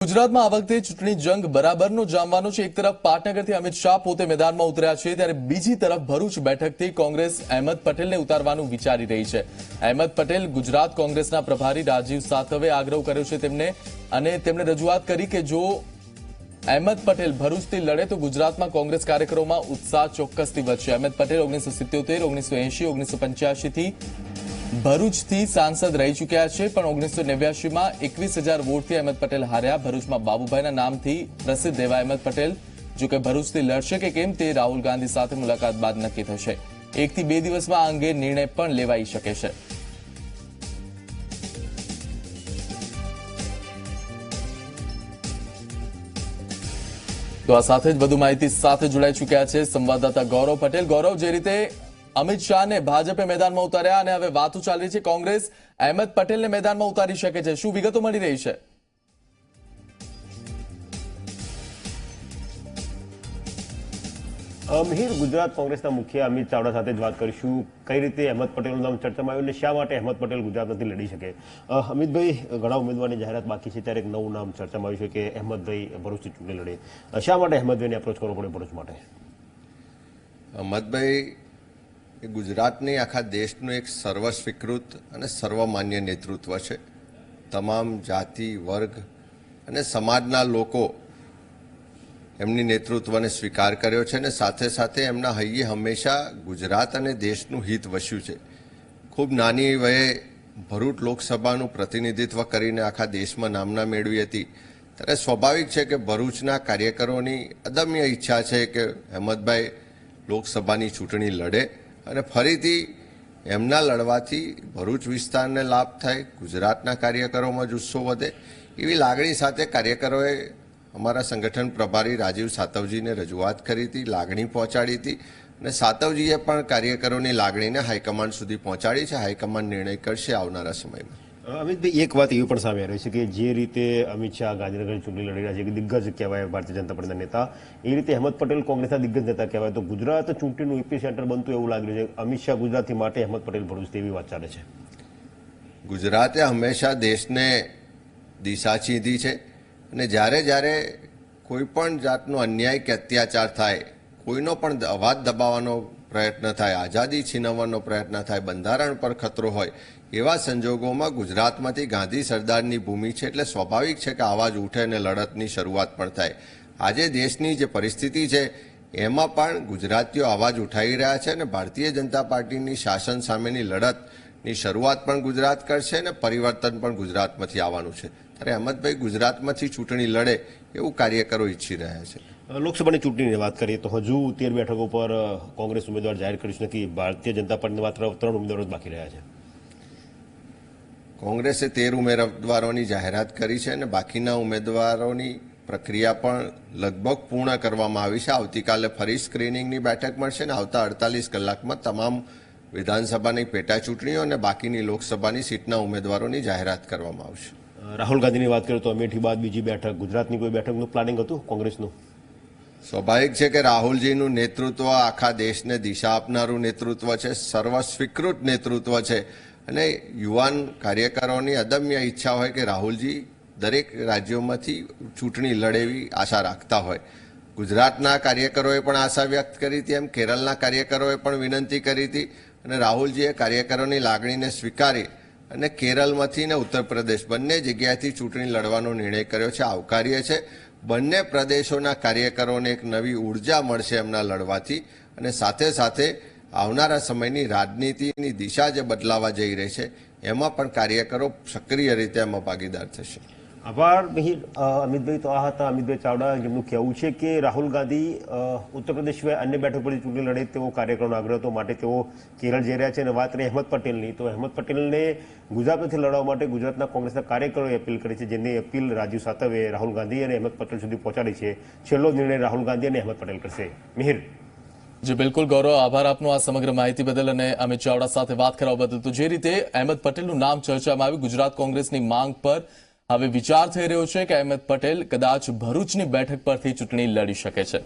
ગુજરાતમાં આ વખતે ચૂંટણી જંગ બરાબરનો જામવાનો છે. એક તરફ પાટનગરથી અમિત શાહ પોતે મેદાનમાં ઉતર્યા છે, ત્યારે બીજી તરફ ભરૂચ બેઠકથી કોંગ્રેસ અહેમદ પટેલને ઉતારવાનું વિચારી રહી છે. અહેમદ પટેલ ગુજરાત કોંગ્રેસના પ્રભારી રાજીવ સાતવે આગ્રહ કર્યો છે તેમને અને તેમણે રજૂઆત કરી કે જો અહેમદ પટેલ ભરૂચથી લડે તો ગુજરાતમાં કોંગ્રેસ કાર્યકરોમાં ઉત્સાહ ચોક્કસથી વધશે. અહેમદ પટેલ ઓગણીસો સિત્યોતેર, ઓગણીસો એંશી, ઓગણીસો પંચ્યાસીથી ભરૂચથી સાંસદ રહી ચૂક્યા છે, પણ ઓગણીસો નેવ્યાસીમાં એકવીસ હજાર વોટથી અહેમદ પટેલ હાર્યા. ભરૂચમાં બાબુભાઈના નામથી પ્રસિદ્ધ એવા અહેમદ પટેલ, જો કે ભરૂચથી લડશે કે કેમ તે રાહુલ ગાંધી સાથે મુલાકાત બાદ નક્કી થશે. એકથી બે દિવસમાં આ અંગે નિર્ણય પણ લેવાઈ શકે છે. તો આ સાથે જ વધુ માહિતી સાથે જોડાઈ ચૂક્યા છે સંવાદદાતા ગૌરવ પટેલ. ગૌરવ, જે રીતે અમિત શાહને ભાજપે મેદાનમાં ઉતાર્યા અને હવે વાતો ચાલી રહી છે કોંગ્રેસ. અહેમદ પટેલને મેદાનમાં ઉતારી શકે છે. શું વિગતો મળી રહી છે? અમહીર ગુજરાત કોંગ્રેસના મુખ્ય અમિત ચાવડા સાથે જ વાત કરીશું. કઈ રીતે અહેમદ પટેલનું નામ ચર્ચામાં આવ્યું અને શા માટે અહેમદ પટેલ ગુજરાતમાંથી લડી શકે? અમિતભાઈ ઘણા ઉમેદવારની જાહેરાત બાકી છે ત્યારે એક નવું નામ ચર્ચામાં આવ્યું છે કે અહેમદભાઈ ભરૂચથી ચૂંટણી લડે. શા માટે અહેમદભાઈને એપ્રોચ કરવો પડે ભરૂચ માટે? અહમદભાઈ એ ગુજરાતની આખા દેશનું એક સર્વસ્વીકૃત અને સર્વમાન્ય નેતૃત્વ છે. તમામ જાતિ, વર્ગ અને સમાજના લોકો એમની નેતૃત્વને સ્વીકાર કર્યો છે અને સાથે સાથે એમના હૈયે હંમેશા ગુજરાત અને દેશનું હિત વસ્યું છે. ખૂબ નાની વયે ભરૂચ લોકસભાનું પ્રતિનિધિત્વ કરીને આખા દેશમાં નામના મેળવી હતી. ત્યારે સ્વાભાવિક છે કે ભરૂચના કાર્યકરોની અદમ્ય ઈચ્છા છે કે અહેમદભાઈ લોકસભાની ચૂંટણી લડે. અને ફરીથી એમના લડવાથી ભરૂચ વિસ્તારને લાભ થાય, ગુજરાતના કાર્યકરોમાં જુસ્સો વધે, એવી લાગણી સાથે કાર્યકરોએ અમારા સંગઠન પ્રભારી રાજીવ સાતવજીને રજૂઆત કરી હતી, લાગણી પહોંચાડી હતી અને સાતવજીએ પણ કાર્યકરોની લાગણીને હાઈકમાન્ડ સુધી પહોંચાડી છે. હાઈકમાન્ડ નિર્ણય કરશે આવનારા સમયમાં. અમિતભાઈ એક વાત એવી પણ સામે આવી છે કે જે રીતે અમિત શાહ ગાંધીનગર ચૂંટણી લડી રહ્યા છે દિગ્ગજ કહેવાય ભારતીય જનતા પાર્ટીના નેતા, એ રીતે અહેમદ પટેલ કોંગ્રેસના દિગ્ગજ નેતા કહેવાય. તો ગુજરાત ચૂંટણીનું એપી સેન્ટર બનતું એવું લાગી રહ્યું છે. અમિત શાહ ગુજરાતથી માટે અહેમદ પટેલ ભરૂચ તેવી વાત ચાલે છે. ગુજરાતે હંમેશા દેશને દિશા ચીધી છે અને જ્યારે જ્યારે કોઈ પણ જાતનો અન્યાય કે અત્યાચાર થાય, કોઈનો પણ અવાજ દબાવવાનો પ્રયત્ન થાય, આઝાદી છીનવવાનો પ્રયત્ન થાય, બંધારણ પર ખતરો હોય, એવા સંજોગોમાં ગુજરાતમાંથી ગાંધી સરદારની ભૂમિ છે એટલે સ્વાભાવિક છે કે અવાજ ઉઠે અને લડતની શરૂઆત પણ થાય. આજે દેશની જે પરિસ્થિતિ છે, એમાં પણ ગુજરાતીઓ અવાજ ઉઠાવી રહ્યા છે અને ભારતીય જનતા પાર્ટીની શાસન સામેની લડતની શરૂઆત પણ ગુજરાત કરશે અને પરિવર્તન પણ ગુજરાતમાંથી આવવાનું છે. ત્યારે અહમદભાઈ ગુજરાતમાંથી ચૂંટણી લડે એવું કાર્યકરો ઈચ્છી રહ્યા છે. લોકસભાની ચૂંટણીની વાત કરીએ તો હજુ તેર બેઠકો પર કોંગ્રેસ ઉમેદવાર જાહેર કર્યું નથી ભારતીય જનતા પાર્ટીને માત્ર ત્રણ ઉમેદવારો જ બાકી રહ્યા છે. કોંગ્રેસે તેર ઉમેદવારોની જાહેરાત કરી છે અને બાકીના ઉમેદવારોની પ્રક્રિયા પણ લગભગ પૂર્ણ કરવામાં આવી છે. આવતીકાલે ફરી સ્ક્રીનિંગની બેઠક મળશે અને આવતા અડતાલીસ કલાકમાં તમામ વિધાનસભાની પેટા ચૂંટણીઓ અને બાકીની લોકસભાની સીટના ઉમેદવારોની જાહેરાત કરવામાં આવશે. રાહુલ ગાંધીની વાત કરીએ તો અમેઠી બાદ બીજી બેઠક ગુજરાતની કોઈ બેઠકનું પ્લાનિંગ હતું કોંગ્રેસનું? સ્વાભાવિક છે કે રાહુલજીનું નેતૃત્વ આખા દેશને દિશા આપનારું નેતૃત્વ છે, સર્વસ્વીકૃત નેતૃત્વ છે. અને યુવાન કાર્યકરોની અદમ્ય ઈચ્છા હોય કે રાહુલજી દરેક રાજ્યોમાંથી ચૂંટણી લડેવી આશા રાખતા હોય. ગુજરાતના કાર્યકરોએ પણ આશા વ્યક્ત કરી હતી, એમ કેરળના કાર્યકરોએ પણ વિનંતી કરી હતી અને રાહુલજીએ કાર્યકરોની લાગણીને સ્વીકારી અને કેરળમાંથી ને ઉત્તર પ્રદેશ બંને જગ્યાએથી ચૂંટણી લડવાનો નિર્ણય કર્યો છે. આવકાર્ય છે. બંને પ્રદેશોના કાર્યકરોને એક નવી ઊર્જા મળશે એમના લડવાથી અને સાથે સાથે આવનારા સમયની રાજનીતિની દિશા જે બદલાવા જઈ રહી છે, એમાં પણ કાર્યકરો સક્રિય રીતે એમાં ભાગીદાર થશે. આભાર. મિહિર અમિતભાઈ તો આ હતા. અમિતભાઈ ચાવડા, જેમનું કહેવું છે કે રાહુલ ગાંધી ઉત્તર પ્રદેશ સિવાય અન્ય બેઠક પરથી ચૂંટણી લડે તેવો કાર્યક્રમનો આગ્રહ હતો માટે તેઓ કેરળ જઈ રહ્યા છે અને વાત રહી અહેમદ પટેલની. તો અહેમદ પટેલને ગુજરાતમાંથી લડવા માટે ગુજરાતના કોંગ્રેસના કાર્યકરોએ અપીલ કરી છે, જેની અપીલ રાજીવ સાતવે, રાહુલ ગાંધી અને અહેમદ પટેલ સુધી પહોંચાડી છે. છેલ્લો નિર્ણય રાહુલ ગાંધી અને અહેમદ પટેલ કરશે. મિહિર. જી, બિલકુલ ગૌરવ, આભાર આપનો આ સમગ્ર માહિતી બદલ અને અમિત ચાવડા સાથે વાત કરવા બદલ. તો જે રીતે અહેમદ પટેલનું નામ ચર્ચામાં આવ્યું, ગુજરાત કોંગ્રેસની માંગ પર હવે વિચાર થઈ રહ્યો છે કે અહેમદ પટેલ કદાચ ભરૂચની બેઠક પરથી ચૂંટણી લડી શકે છે.